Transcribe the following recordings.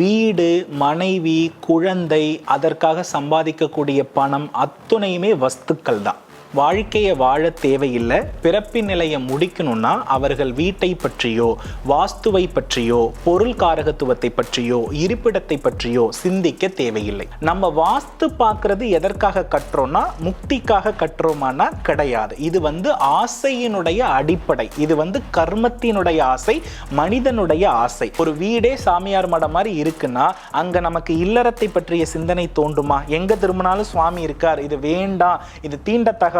வீடு மனைவி குழந்தை அதற்காக சம்பாதிக்கக்கூடிய பணம் அத்துணையுமே வஸ்துக்கள் தான் வாழ்க்கையை வாழ தேவையில்லை பிறப்பின் நிலையை முடிக்கணும்னா அவர்கள் வீட்டை பற்றியோ வாஸ்துவை பற்றியோ பொருள் காரகத்துவத்தை பற்றியோ இருப்பிடத்தை பற்றியோ சிந்திக்க தேவையில்லை. நம்ம வாஸ்து பார்க்கறது எதற்காக கட்டுறோம்னா முக்திக்காக கட்டுறோமானா கிடையாது. இது வந்து ஆசையினுடைய அடிப்படை. இது வந்து கர்மத்தினுடைய ஆசை மனிதனுடைய ஆசை. ஒரு வீடே சாமியார் மடம் மாதிரி இருக்குன்னா அங்க நமக்கு இல்லறத்தை பற்றிய சிந்தனை தோண்டுமா எங்க திரும்பினாலும் சுவாமி இருக்கார் இது வேண்டாம் இது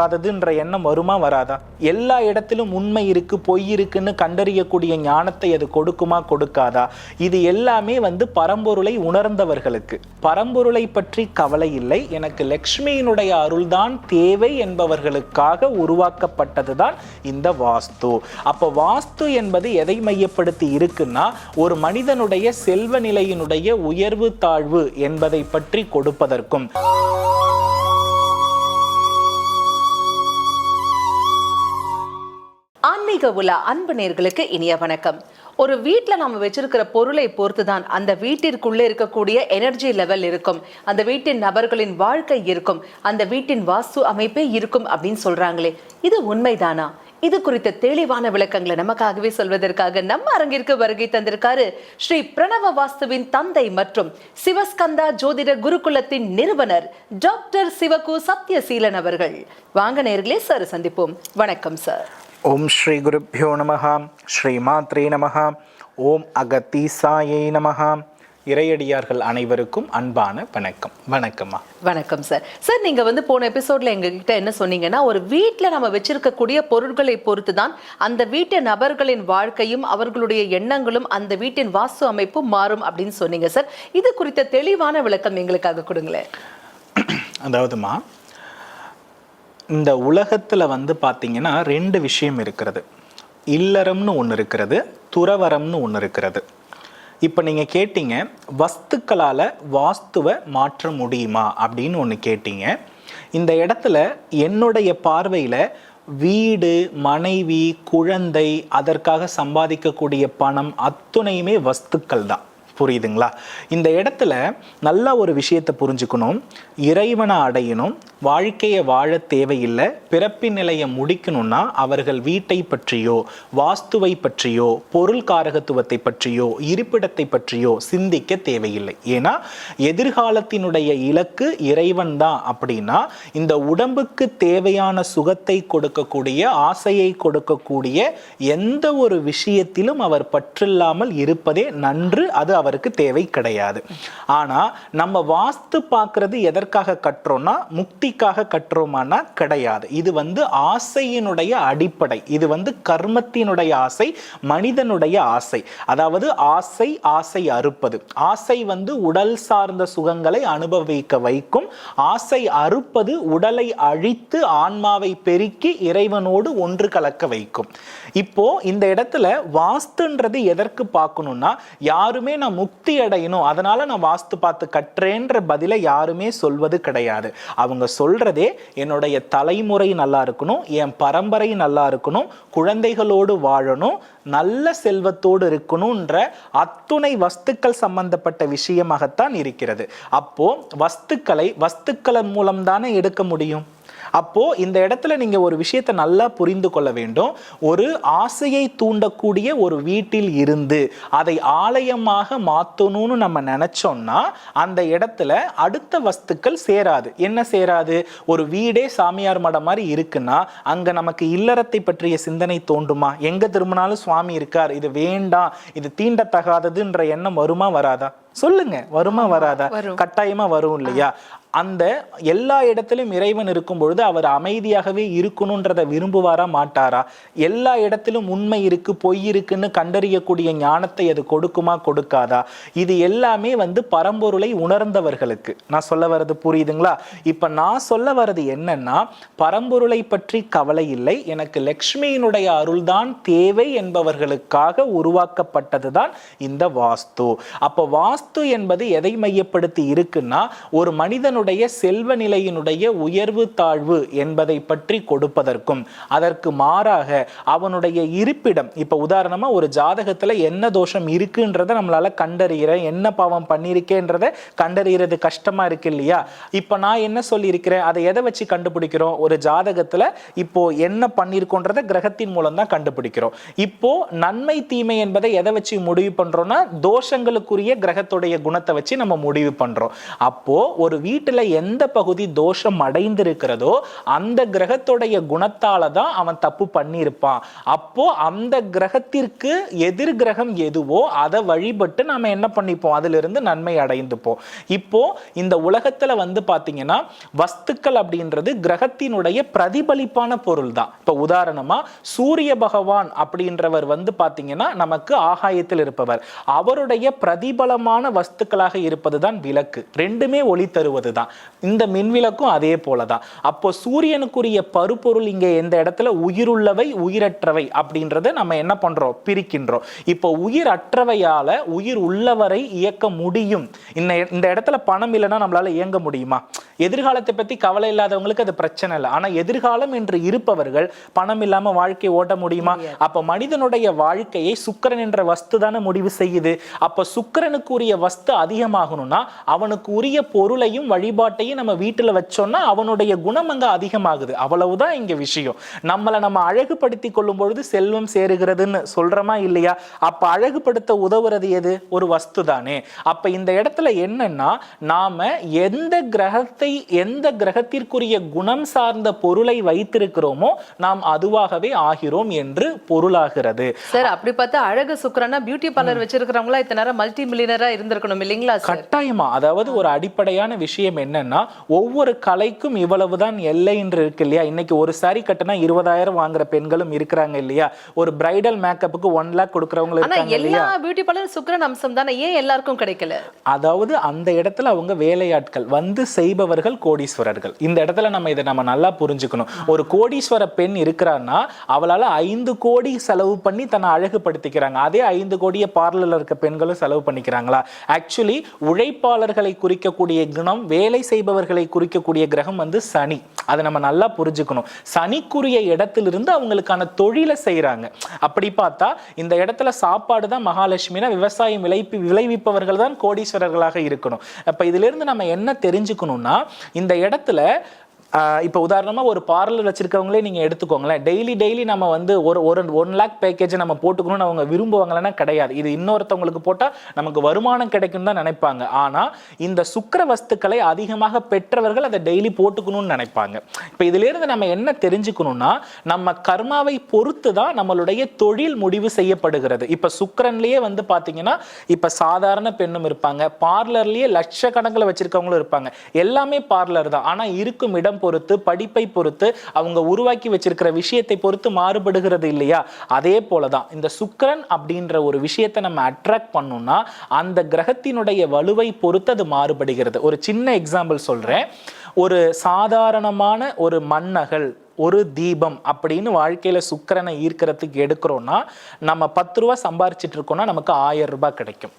தீண்டத்தகாததுன்ற எண்ணம் வருமா வராதா? எல்லா இடத்திலும் உண்மை இருக்கு பொய் இருக்குன்னு கண்டறியக்கூடிய ஞானத்தை அது கொடுக்குமா கொடுக்காதா? இது எல்லாமே வந்து பரம்பொருளை உணர்ந்தவர்களுக்கு. பரம்பொருளை பற்றி கவலை இல்லை. எனக்கு லக்ஷ்மியினுடைய அருள்தான் தேவை என்பவர்களுக்காக உருவாக்கப்பட்டதுதான் இந்த வாஸ்து. அப்ப வாஸ்து என்பது எதை மையப்படுத்தி இருக்குன்னா ஒரு மனிதனுடைய செல்வ நிலையினுடைய உயர்வு தாழ்வு என்பதை பற்றி கொடுப்பதற்கும். ஆன்மீக உலா அன்பு நேர்களுக்கு இனிய வணக்கம். ஒரு வீட்டில் நம்ம வச்சிருக்கிற பொருளை பொறுத்து தான் அந்த வீட்டிற்குள்ளே இருக்கக்கூடிய எனர்ஜி லெவல் இருக்கும். அந்த வீட்டின் நபர்களின் வாழ்க்கை இருக்கும். அந்த வீட்டின் வாஸ்து அமைப்பே இருக்கும் அப்படின்னு சொல்றாங்களே. இது உண்மைதானா? இது குறித்த தெளிவான விளக்கங்களை நமக்காகவே சொல்வதற்காக நம்ம அரங்கிற்கு வருகை தந்திருக்காரு ஸ்ரீ பிரணவ வாஸ்துவின் தந்தை மற்றும் சிவஸ்கந்தா ஜோதிட குருகுலத்தின் நிறுவனர் டாக்டர் சிவகு சத்யசீலன் அவர்கள். வாங்க நேர்களே சார் சந்திப்போம். வணக்கம் சார் ஓம் ஸ்ரீ குருப்பியோ நமஹ ஸ்ரீ மாத்ரே நமஹ ஓம் அகத்தீசாயை நமஹ இறையடியார்கள் அனைவருக்கும் அன்பான வணக்கம். வணக்கம்மா. வணக்கம் சார். சார் நீங்க வந்து போன எபிசோட்ல எங்ககிட்ட என்ன சொன்னீங்கன்னா ஒரு வீட்ல நம்ம வச்சிருக்கக்கூடிய பொருட்களை பொறுத்து தான் அந்த வீட்டு நபர்களின் வாழ்க்கையும் அவர்களுடைய எண்ணங்களும் அந்த வீட்டின் வாஸ்து அமைப்பும் மாறும் அப்படின்னு சொன்னீங்க சார். இது குறித்த தெளிவான விளக்கம் எங்களுக்காக கொடுங்களேன். அதாவதுமா இந்த உலகத்தில் வந்து பார்த்திங்கன்னா ரெண்டு விஷயம் இருக்கிறது. இல்லறம்னு ஒன்று இருக்கிறது துறவரம்னு ஒன்று இருக்கிறது. இப்போ நீங்கள் கேட்டீங்க வஸ்துக்களால் வாஸ்துவை மாற்ற முடியுமா? அப்படின்னு ஒன்று கேட்டீங்க. இந்த இடத்துல என்னுடைய பார்வையில் வீடு மனைவி குழந்தை அதற்காக சம்பாதிக்கக்கூடிய பணம் அத்துணையுமே வஸ்துக்கள் தான் புரியுதுங்களா? இந்த இடத்துல நல்ல ஒரு விஷயத்தை புரிஞ்சுக்கணும் இறைவனை அடையணும் வாழ்க்கையை வாழ தேவையில்லை பிறப்பின் நிலையை முடிக்கணும்னா அவர்கள் வீட்டை பற்றியோ வாஸ்துவை பற்றியோ பொருள் காரகத்துவத்தை பற்றியோ இருப்பிடத்தை பற்றியோ சிந்திக்க தேவையில்லை. ஏன்னா எதிர்காலத்தினுடைய இலக்கு இறைவன் தான். அப்படின்னா இந்த உடம்புக்கு தேவையான சுகத்தை கொடுக்கக்கூடிய ஆசையை கொடுக்கக்கூடிய எந்த ஒரு விஷயத்திலும் அவர் பற்றில்லாமல் இருப்பதே நன்று அது அவர் அவருக்கு தேவை கிடையாது. ஆனால் நம்ம வாஸ்து பார்க்கறது எதற்காக கட்டுறோம்னா முக்திக்காக கட்டுறோமானா கிடையாது. இது வந்து ஆசையினுடைய அடிப்படை. இது வந்து கர்மத்தினுடைய ஆசை மனிதனுடைய ஆசை. அதாவது ஆசை ஆசை அறுப்பது. ஆசை வந்து உடல் சார்ந்த சுகங்களை அனுபவிக்க வைக்கும். ஆசை அறுப்பது உடலை அழித்து ஆன்மாவை பெருக்கி இறைவனோடு ஒன்று கலக்க வைக்கும். இப்போ இந்த இடத்துல வாஸ்துன்றது எதற்கு பார்க்கணும்னா யாருமே நான் முக்தி அடையணும் அதனால நான் வாஸ்து பார்த்து கட்டுறேன்ற பதிலை யாருமே சொல்வது கிடையாது. அவங்க சொல்றதே என்னுடைய தலைமுறை நல்லா இருக்கணும் என் பரம்பரை நல்லா இருக்கணும் குழந்தைகளோடு வாழணும் நல்ல செல்வத்தோடு இருக்கணும்ன்ற அத்துணை வஸ்துக்கள் சம்பந்தப்பட்ட விஷயமாகத்தான் இருக்கிறது. அப்போ வஸ்துக்களை வஸ்துக்களின் மூலம் தானே எடுக்க முடியும்? அப்போ இந்த இடத்துல நீங்க ஒரு விஷயத்தை நல்லா புரிந்து கொள்ள வேண்டும். ஒரு ஆசையை தூண்டக்கூடிய ஒரு வீட்டில் இருந்து அதை ஆலயமாக மாத்தணும்னு நம்ம நினைச்சோம்னா அந்த இடத்துல அடுத்த வஸ்துக்கள் சேராது. என்ன சேராது? ஒரு வீடே சாமியார் மடம் மாதிரி இருக்குன்னா அங்க நமக்கு இல்லறத்தை பற்றிய சிந்தனை தோண்டுமா எங்க திரும்பினாலும் சுவாமி இருக்கார். இது வேண்டாம். இது தீண்டத்தகாததுன்ற எண்ணம் வருமா வராதா? சொல்லுங்க வருமா வராதா. கட்டாயமா வரும் இல்லையா? அந்த எல்லா இடத்திலும் இறைவன் இருக்கும் பொழுது அவர் அமைதியாகவே இருக்கணுன்றதை விரும்புவாரா மாட்டாரா? எல்லா இடத்திலும் உண்மை இருக்கு பொய் இருக்குன்னு கண்டறியக்கூடிய ஞானத்தை அது கொடுக்குமா கொடுக்காதா? இது எல்லாமே வந்து பரம்பொருளை உணர்ந்தவர்களுக்கு. நான் சொல்ல வர்றது புரியுதுங்களா? இப்ப நான் சொல்ல வர்றது என்னன்னா பரம்பொருளை பற்றி கவலை இல்லை. எனக்கு லக்ஷ்மியினுடைய அருள்தான் தேவை என்பவர்களுக்காக உருவாக்கப்பட்டதுதான் இந்த வாஸ்து. அப்ப வாஸ்து வாஸ்து என்பது எதை மையப்படுத்தி இருக்குன்னா ஒரு மனிதனுடைய செல்வ நிலையினுடைய உயர்வு தாழ்வு என்பதை பற்றி கொடுப்பதற்கும். அதற்கு மாறாக அவனுடைய இருப்பிடம் இப்ப உதாரணமா ஒரு ஜாதகத்துல என்ன தோஷம் இருக்குன்றதை நம்மளால கண்டறிகிற என்ன பாவம் பண்ணியிருக்கேன்றத கண்டறிகிறது கஷ்டமா இருக்கு இல்லையா? இப்ப நான் என்ன சொல்லியிருக்கிறேன் அதை எதை வச்சு கண்டுபிடிக்கிறோம்? ஒரு ஜாதகத்துல இப்போ என்ன பண்ணியிருக்கோன்றத கிரகத்தின் மூலம் தான் கண்டுபிடிக்கிறோம். இப்போ நன்மை தீமை என்பதை எதை வச்சு முடிவு பண்றோம்னா தோஷங்களுக்குரிய கிரகத்துடைய குணத்தை வச்சு நம்ம முடிவு பண்றோம். அப்போ ஒரு வீட்டுல எந்த பகுதி தோஷம் அடைந்திருக்கிறதோ அந்த கிரகத்துடைய குணத்தால தான் அவன் தப்பு பண்ணியிருப்பான். அப்போ அந்த கிரகத்திற்கு எதிர் கிரகம் எதுவோ அதை வழிபட்டு நாம என்ன பண்ணிப்போம்? அதிலிருந்து நன்மை அடைந்துப்போம். இப்போ இந்த உலகத்துல வந்து பாத்தீங்கன்னா வஸ்துக்கள் அப்படின்றது கிரகத்தினுடைய பிரதிபலிப்பான பொருள் தான். இப்போ உதாரணமா சூரிய பகவான் அப்படின்றவர் வந்து பாத்தீங்கன்னா நமக்கு ஆகாயத்தில் இருப்பவர். அவருடைய பிரதிபலமான வஸ்துக்களாக இருப்பதுதான் விளக்கு. ரெண்டுமே ஒளி தருவது தான் இந்த மின்விளக்கும் அதே போல தான் அப்போ சூரியனுக்குரிய பருப்பொருள் இங்கே எந்த இடத்துல? உயிருள்ளவை உயிரற்றவை அப்படின்றத நம்ம என்ன பண்றோம்? பிரிக்கின்றோம். இப்போ உயிர் அற்றவையால உயிர் உள்ளவரை இயக்க முடியும். இந்த இந்த இடத்துல பணம் இல்லைன்னா நம்மளால இயங்க முடியுமா? எதிர்காலத்தை பத்தி கவலை இல்லாதவங்களுக்கு அது பிரச்சனை இல்லை. ஆனா எதிர்காலம் என்று இருப்பவர்கள் பணம் இல்லாம வாழ்க்கையை ஓட்ட முடியுமா? அப்ப மனிதனுடைய வாழ்க்கையை சுக்கிரன் என்ற வஸ்து தானே முடிவு செய்யுது. அப்ப சுக்கிரனுக்கு உரிய வஸ்து அதிகமாகணும்னா அவனுக்கு உரிய பொருளையும் வழிபாட்டையும் நம்ம வீட்டுல வச்சோம்னா அவனுடைய குணம் அங்க அதிகமாகுது. அவ்வளவுதான் இங்க விஷயம். நம்மளை நம்ம அழகுபடுத்தி கொள்ளும் பொழுது செல்வம் சேருகிறதுன்னு சொல்றோமா இல்லையா? அப்ப அழகுபடுத்த உதவுறது எது? ஒரு வஸ்து தானே அப்ப இந்த இடத்துல என்னன்னா நாம எந்த கிரகத்தை எந்த கிரகத்திற்குரிய குணம் சார்ந்த பொருளை வைத்திருக்கிறோமோ நாம் அதுவாகவே ஆகிறோம் என்று பொருளாகிறது. சார் அப்படி பார்த்தா அழகு சுக்கரனா பியூட்டி பார்லர் வச்சிருக்கிறவங்களா இத்தனை நேரம் மல்டி மில்லியனரா இருந்திருக்கணும் இல்லைங்களா கட்டாயமா. அதாவது ஒரு அடிப்படையான விஷயம் என்னன்னா ஒவ்வொரு கலைக்கும் இவ்வளவுதான் எல்லை என்று இருக்கு இல்லையா? இன்னைக்கு ஒரு சாரி கட்டினா இருபதாயிரம் வாங்குற பெண்களும் இருக்கிறாங்க இல்லையா? ஒரு பிரைடல் மேக்கப்புக்கு ஒன் லேக் கொடுக்கறவங்களும் ஆனா இருக்காங்க இல்லையா? பியூட்டி பார்லர் சுக்கிரன் அம்சம் தானே? ஏன் எல்லாருக்கும் கிடைக்கல? அதாவது அந்த இடத்துல அவங்க வேலையாட்கள் வந்து அவர்கள் கோடீஸ்வரர்கள். இந்த இடத்துல நம்ம இதை நம்ம நல்லா புரிஞ்சுக்கணும். ஒரு கோடீஸ்வர பெண் இருக்கிறான்னா அவளால ஐந்து கோடி செலவு பண்ணி தன்னை அழகுபடுத்திக்கிறாங்க. அதே ஐந்து கோடியை பார்லரில் இருக்க பெண்களும் செலவு பண்ணிக்கிறாங்களா? ஆக்சுவலி உழைப்பாளர்களை குறிக்கக்கூடிய குணம் வேலை செய்பவர்களை குறிக்கக்கூடிய கிரகம் வந்து சனி. அதை நம்ம நல்லா புரிஞ்சுக்கணும். சனிக்குரிய இடத்திலிருந்து அவங்களுக்கான தொழிலை செய்கிறாங்க அப்படி பார்த்தா இந்த இடத்துல சாப்பாடு தான் மகாலட்சுமினா விவசாயம் விளைவி விளைவிப்பவர்கள் தான் கோடீஸ்வரர்களாக இருக்கணும். அப்போ இதுல இருந்து நம்ம என்ன தெரிஞ்சுக்கணும்னா இந்த இடத்துல இப்போ உதாரணமாக ஒரு பார்லர் வச்சிருக்கவங்களே நீங்கள் எடுத்துக்கோங்களேன். டெய்லி டெய்லி நம்ம வந்து ஒரு ஒரு ஒன் லேக் பேக்கேஜை நம்ம போட்டுக்கணும்னு அவங்க விரும்புவாங்களேன்னா கிடையாது. இது இன்னொருத்தவங்களுக்கு போட்டால் நமக்கு வருமானம் கிடைக்கும் தான் நினைப்பாங்க. ஆனால் இந்த சுக்கர வஸ்துக்களை அதிகமாக பெற்றவர்கள் அதை டெய்லி போட்டுக்கணும்னு நினைப்பாங்க. இப்போ இதுலேருந்து நம்ம என்ன தெரிஞ்சுக்கணும்னா நம்ம கர்மாவை பொறுத்து தான் நம்மளுடைய தொழில் முடிவு செய்யப்படுகிறது. இப்போ சுக்கரன்லேயே வந்து பார்த்தீங்கன்னா இப்போ சாதாரண பெண்ணும் இருப்பாங்க. பார்லர்லேயே லட்சக்கணக்கில் வச்சிருக்கவங்களும் இருப்பாங்க. எல்லாமே பார்லர் தான். ஆனால் இருக்கும் இடம் பொறுத்து படிப்பை பொறுத்து அவங்க உருவாக்கி வச்சிருக்கிற விஷயத்தை பொறுத்து மாறுபடுகிறது இல்லையா? அதே போலதான் இந்த சுக்கரன் அப்படின்ற ஒரு விஷயத்தை நம்ம அட்ராக்ட் பண்ணோம்னா அந்த கிரகத்தினுடைய வலுவை பொறுத்து அது மாறுபடுகிறது. ஒரு சின்ன எக்ஸாம்பிள் சொல்றேன். ஒரு சாதாரணமான ஒரு மண்ணகல் ஒரு தீபம் அப்படின்னு வாழ்க்கையில சுக்கரனை ஈர்க்கிறதுக்கு எடுக்கிறோம்னா நம்ம பத்து ரூபா சம்பாரிச்சிட்டு இருக்கோம்னா நமக்கு ஆயிரம் ரூபாய் கிடைக்கும்.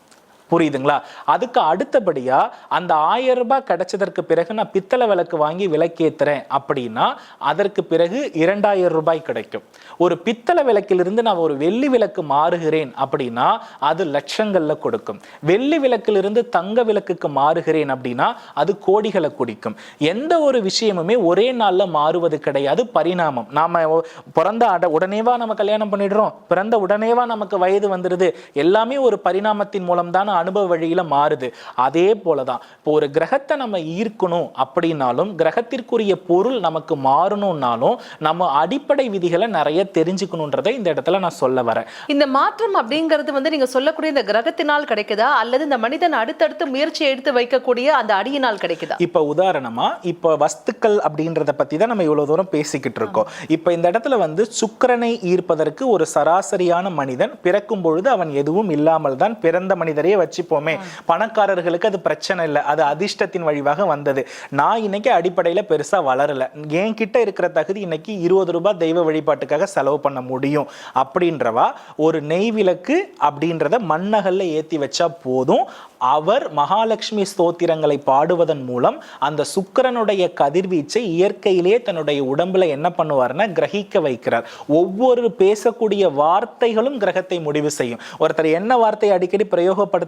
புரியுதுங்களா? அதுக்கு அடுத்தபடியா அந்த ஆயிரம் ரூபாய் கிடைச்சதற்கு பிறகு நான் பித்தளை விளக்கு வாங்கி விளக்கேத்துறேன் அப்படின்னா அதற்கு பிறகு இரண்டாயிரம் ரூபாய் கிடைக்கும். ஒரு பித்தளை விளக்கிலிருந்து நான் ஒரு வெள்ளி விளக்கு மாறுகிறேன் அப்படின்னா அது லட்சங்கள்ல கொடுக்கும். வெள்ளி விளக்கிலிருந்து தங்க விளக்குக்கு மாறுகிறேன் அப்படின்னா அது கோடிகளை குடிக்கும். எந்த ஒரு விஷயமுமே ஒரே நாள்ல மாறுவது கிடையாது. பரிணாமம். நாம பிறந்த அட உடனேவா நம்ம கல்யாணம் பண்ணிடுறோம். பிறந்த உடனேவா நமக்கு வயது வந்துடுது எல்லாமே ஒரு பரிணாமத்தின் மூலம் தானே அனுபவ வழியில மாறுது. அதே போலதான் இப்போ ஒரு கிரகத்தை நம்ம ஈர்க்கணும் அப்படின்னாலும் கிரகத்திற்குரிய பொருள் நமக்கு மாறணும்னாலும் நம்ம அடிப்படை விதிகளை நிறைய தெரிஞ்சுக்கணுன்றதை இந்த இடத்துல நான் சொல்ல வரேன். இந்த மாற்றம் அப்படிங்கிறது வந்து நீங்க சொல்லக்கூடிய இந்த கிரகத்தினால் கிடைக்குதா? அல்லது இந்த மனிதன் அடுத்தடுத்து முயற்சி எடுத்து வைக்கக்கூடிய அந்த அடியினால் கிடைக்குதா? இப்ப உதாரணமா இப்ப வஸ்துக்கள் அப்படின்றத பத்தி தான் நம்ம இவ்வளவு தூரம் பேசிக்கிட்டு இருக்கோம். இப்ப இந்த இடத்துல வந்து சுக்கிரனை ஈர்ப்பதற்கு ஒரு சராசரியான மனிதன் பிறக்கும் பொழுது அவன் எதுவும் இல்லாமல் தான் பிறந்த மனிதரையே வச்சு வச்சுப்போமே பணக்காரர்களுக்கு அது பிரச்சனை இல்லை. அது அதிர்ஷ்டத்தின் வழிவாக வந்தது. நான் இன்னைக்கு அடிப்படையில பெருசா வளரல. என்கிட்ட இருக்கிற தகுதி இன்னைக்கு இருபது ரூபாய் தெய்வ வழிபாட்டுக்காக செலவு பண்ண முடியும். அப்படின்றவா ஒரு நெய் விளக்கு அப்படின்றத மண்ணகல்ல ஏத்தி வச்சா போதும். அவர் மகாலட்சுமி ஸ்தோத்திரங்களை பாடுவதன் மூலம் அந்த சுக்கரனுடைய கதிர்வீச்சை இயற்கையிலேயே தன்னுடைய உடம்புல என்ன பண்ணுவார்னா கிரகிக்க வைக்கிறார். ஒவ்வொரு பேசக்கூடிய வார்த்தைகளும் கிரகத்தை முடிவு செய்யும். ஒருத்தர் என்ன வார்த்தை அடிக்கடி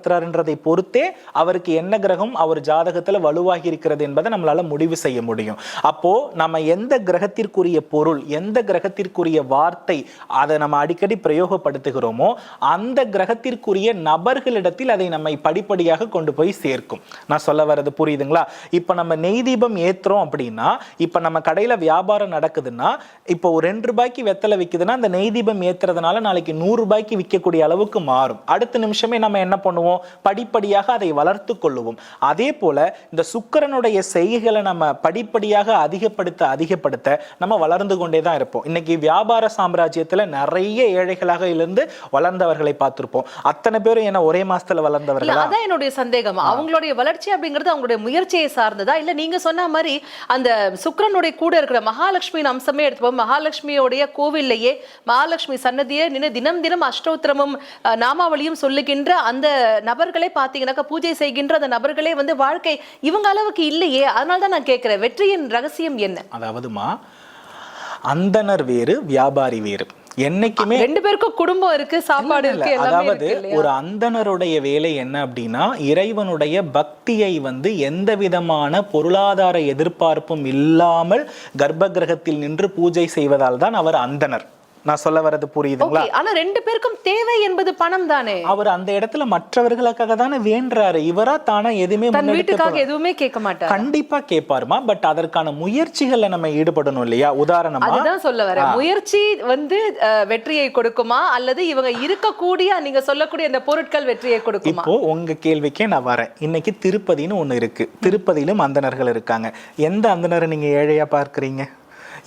பிரயோகப்படுத்துறாருன்றதை பொறுத்தே அவருக்கு என்ன கிரகம் அவர் ஜாதகத்துல வலுவாகி இருக்கிறது என்பதை நம்மளால முடிவு செய்ய முடியும். அப்போ நம்ம எந்த கிரகத்திற்குரிய பொருள் எந்த கிரகத்திற்குரிய வார்த்தை அதை நம்ம அடிக்கடி பிரயோகப்படுத்துகிறோமோ அந்த கிரகத்திற்குரிய நபர்களிடத்தில் அதை நம்மை படிப்படியாக கொண்டு போய் சேர்க்கும். நான் சொல்ல வர்றது புரியுதுங்களா? இப்ப நம்ம நெய் தீபம் ஏத்துறோம் அப்படின்னா இப்ப நம்ம கடையில வியாபாரம் நடக்குதுன்னா இப்போ ஒரு ரெண்டு ரூபாய்க்கு வெத்தலை விற்குதுன்னா அந்த நெய் தீபம் ஏத்துறதுனால நாளைக்கு நூறு ரூபாய்க்கு விற்கக்கூடிய அளவுக்கு மாறும். அடுத்த நிமிஷமே நம்ம என்ன பண்ணுவோம்? படிப்படியாக அதை வளர்த்து கொள்ளுவோம். அதே போல இந்த சுக்கிரனுடைய செய்கைகளை நம்ம படிப்படியாக அதிகப்படுத்த அதிகப்படுத்த நம்ம வளர்ந்து கொண்டே தான் இருப்போம். இன்னைக்கு வியாபார சாம்ராஜ்யத்துல நிறைய ஏழைகளாக இருந்து வளர்ந்தவர்களை பார்த்திருப்போம். அத்தனை பேரும் என்ன ஒரே மாசத்துல வளர்ந்தவர்களா? அதான் என்னுடைய சந்தேகம். அவங்களுடைய வளர்ச்சி அப்படிங்கிறது அவங்களுடைய முயற்சியை சார்ந்ததா? இல்ல நீங்க சொன்ன மாதிரி அந்த சுக்கிரனுடைய கூட இருக்கிற மகாலட்சுமியின் அம்சமே எடுத்துப்போம் மகாலட்சுமியோடைய கோவில்லையே மகாலட்சுமி சன்னதியே நின்று தினம் தினம் அஷ்டோத்திரமும் நாமாவளியும் சொல்லுகின்ற அந்த நபர்களே பாத்தீங்கன்னாக்கா பூஜை செய்கின்ற அந்த நபர்களே வந்து வாழ்க்கை இவங்க அளவுக்கு இல்லையே. அதனால தான் நான் கேட்கிறேன் வெற்றியின் ரகசியம் என்ன? அதாவதுமா அந்தனர் வேறு வியாபாரி வேறு. என்னைக்குமே ரெண்டு பேருக்கும் குடும்பம் இருக்கு சாப்பாடு இருக்கு அதாவது ஒரு அந்தணருடைய வேலை என்ன அப்படின்னா இறைவனுடைய பக்தியை வந்து எந்த விதமான பொருளாதார எதிர்பார்ப்பும் இல்லாமல் கர்ப்ப கிரகத்தில் நின்று பூஜை செய்வதால் தான் அவர் அந்தணர் நான் சொல்ல வர்றது புரியுதுங்களா? ஆனா ரெண்டு பேருக்கும் தேவை என்பது பணம் தானே? அவர் அந்த இடத்துல மற்றவர்களுக்காக தானே வேண்டுறாரு. இவரா தானா எதுவுமே வீட்டுக்காக எதுவுமே கேட்க மாட்டார்? கண்டிப்பா கேட்பாருமா பட் அதற்கான முயற்சிகள்ல நம்ம ஈடுபடணும் இல்லையா? உதாரணமா அதுதான் சொல்ல வரேன். முயற்சி வந்து வெற்றியை கொடுக்குமா? அல்லது இவங்க இருக்கக்கூடிய நீங்க சொல்லக்கூடிய அந்த பொருட்கள் வெற்றியை கொடுக்குமா? இப்போ உங்க கேள்விக்கே நான் வரேன். இன்னைக்கு திருப்பதின்னு ஒண்ணு இருக்கு. திருப்பதியிலும் அந்தணர்கள் இருக்காங்க. எந்த அந்தணரை நீங்க ஏழையா பார்க்கறீங்க?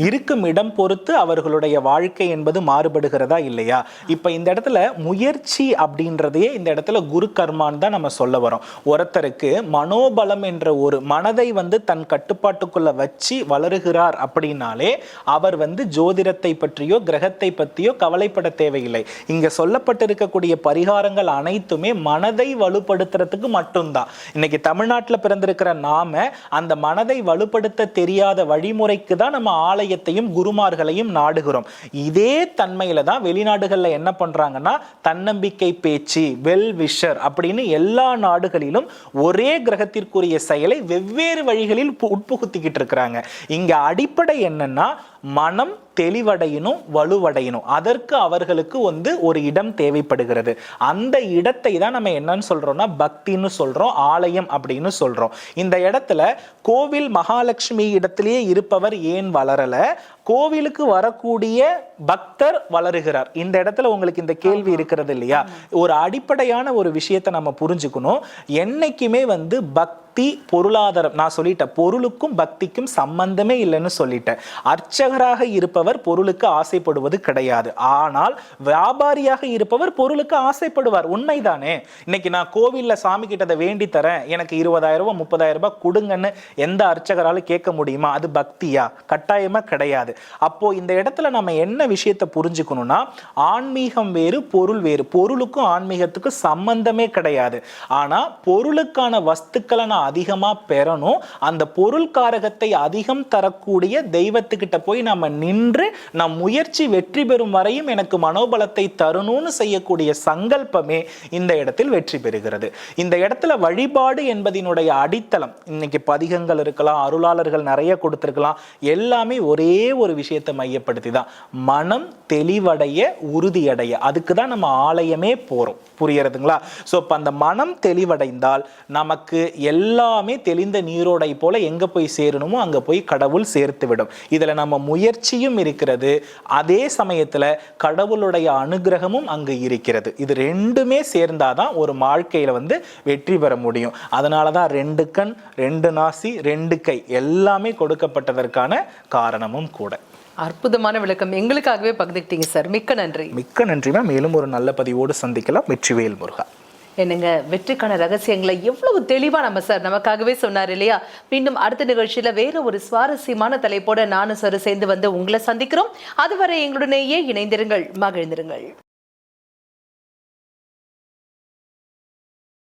இருக்கும் இடம் பொறுத்து அவர்களுடைய வாழ்க்கை என்பது மாறுபடுகிறதா இல்லையா? இப்போ இந்த இடத்துல முயற்சி அப்படின்றதையே இந்த இடத்துல குரு கர்மான்னு தான் நம்ம சொல்ல வரோம். ஒருத்தருக்கு மனோபலம் என்ற ஒரு மனதை வந்து தன் கட்டுப்பாட்டுக்குள்ள வச்சு வளருகிறார் அப்படின்னாலே அவர் வந்து ஜோதிடத்தை பற்றியோ கிரகத்தை பற்றியோ கவலைப்பட தேவையில்லை. இங்க சொல்லப்பட்டிருக்கக்கூடிய பரிகாரங்கள் அனைத்துமே மனதை வலுப்படுத்துறதுக்கு மட்டும்தான். இன்னைக்கு தமிழ்நாட்டில் பிறந்திருக்கிற நாம அந்த மனதை வலுப்படுத்த தெரியாத வழிமுறைக்கு தான் நம்ம ஆலை ஆலயத்தையும் குருமார்களையும் நாடுகிறோம். இதே தன்மையில தான் வெளிநாடுகளில் என்ன பண்றாங்கன்னா தன்னம்பிக்கை பேச்சு வெல் விஷர் அப்படின்னு எல்லா நாடுகளிலும் ஒரே கிரகத்திற்குரிய செயலை வெவ்வேறு வழிகளில் உட்புகுத்திக்கிட்டு இருக்கிறாங்க. இங்க அடிப்படை என்னன்னா மனம் தெளிவடையணும் வலுவடையணும். அதற்கு அவர்களுக்கு வந்து ஒரு இடம் தேவைப்படுகிறது. அந்த இடத்தை தான் நம்ம என்னன்னு சொல்றோம்னா பக்தின்னு சொல்றோம் ஆலயம் அப்படின்னு சொல்றோம். இந்த இடத்துல கோவில் மகாலட்சுமி இடத்திலேயே இருப்பவர் ஏன் வளரல? கோவிலுக்கு வரக்கூடிய பக்தர் வளருகிறார். இந்த இடத்துல உங்களுக்கு இந்த கேள்வி இருக்கிறது இல்லையா? ஒரு அடிப்படையான ஒரு விஷயத்தை நம்ம புரிஞ்சுக்கணும். என்னைக்குமே வந்து பக்தி பொருளாதாரம் நான் சொல்லிட்டேன் பொருளுக்கும் பக்திக்கும் சம்பந்தமே இல்லைன்னு சொல்லிட்டேன். அர்ச்சகராக இருப்பவர் பொருளுக்கு ஆசைப்படுவது கிடையாது. ஆனால் வியாபாரியாக இருப்பவர் பொருளுக்கு ஆசைப்படுவார். உண்மைதானே? இன்னைக்கு நான் கோவில்ல சாமி கிட்ட அதை வேண்டி தரேன். எனக்கு இருபதாயிரம் ரூபாய் முப்பதாயிரம் ரூபாய் கொடுங்கன்னு எந்த அர்ச்சகராலும் கேட்க முடியுமா? அது பக்தியா? கட்டாயமா கிடையாது. அப்போ இந்த இடத்துல நம்ம என்ன விஷயத்தை புரிஞ்சுக்கணும்னா ஆன்மீகம் வேறு பொருள் வேறு. பொருளுக்கும் ஆன்மீகத்துக்கும் சம்பந்தமே கிடையாது. ஆனா பொருளுக்கான வஸ்துக்களை நான் அதிகமா பெறணும். அந்த பொருள் காரகத்தை அதிகம் தரக்கூடிய தெய்வத்துக்கிட்ட போய் நம்ம நின்று நம் முயற்சி வெற்றி பெறும் வரையும் எனக்கு மனோபலத்தை தரணும்னு செய்யக்கூடிய சங்கல்பமே இந்த இடத்தில் வெற்றி பெறுகிறது. இந்த இடத்துல வழிபாடு என்பதினுடைய அடித்தளம் இன்னைக்கு பதிகங்கள் இருக்கலாம் அருளாளர்கள் நிறைய கொடுத்திருக்கலாம் எல்லாமே ஒரே ஒரு விஷயத்தை மையப்படுத்தி தான் மனம் தெளிவடைய உறுதியடைய. அதுக்கு தான் நம்ம ஆலயமே போறோம். புரியறதுங்களா ஸோ இப்போ அந்த மனம் தெளிவடைந்தால் நமக்கு எல்லாமே தெளிந்த நீரோடை போல எங்கே போய் சேரணுமோ அங்கே போய் கடவுள் சேர்த்து விடும் இதுல நம்ம முயற்சியும் இருக்கிறது. அதே சமயத்தில் கடவுளுடைய அனுகிரகமும் அங்கு இருக்கிறது. இது ரெண்டுமே சேர்ந்தாதான் ஒரு வாழ்க்கையில் வந்து வெற்றி பெற முடியும். அதனால தான் ரெண்டு கண் ரெண்டு நாசி ரெண்டு கை எல்லாமே கொடுக்கப்பட்டதற்கான காரணமும் கூட. அற்புதமான விளக்கம். எங்களுக்காகவே பகிர்ந்துக்கிட்டீங்க சார். மிக்க நன்றி. மிக்க நன்றிமா மேலும் ஒரு நல்ல பதிவோடு சந்திக்கலாம். வெற்றிவேல் முருகா. என்னங்க வெற்றிக்கான ரகசியங்களை எவ்வளவு தெளிவா நம்ம சார் நமக்காகவே சொன்னார் இல்லையா? மீண்டும் அடுத்த நிகழ்ச்சியில வேற ஒரு சுவாரஸ்யமான தலைப்போட நானும் சார் சேர்ந்து வந்து உங்களை சந்திக்கிறோம். அதுவரை எங்களுடனேயே இணைந்திருங்கள் மகிழ்ந்திருங்கள்.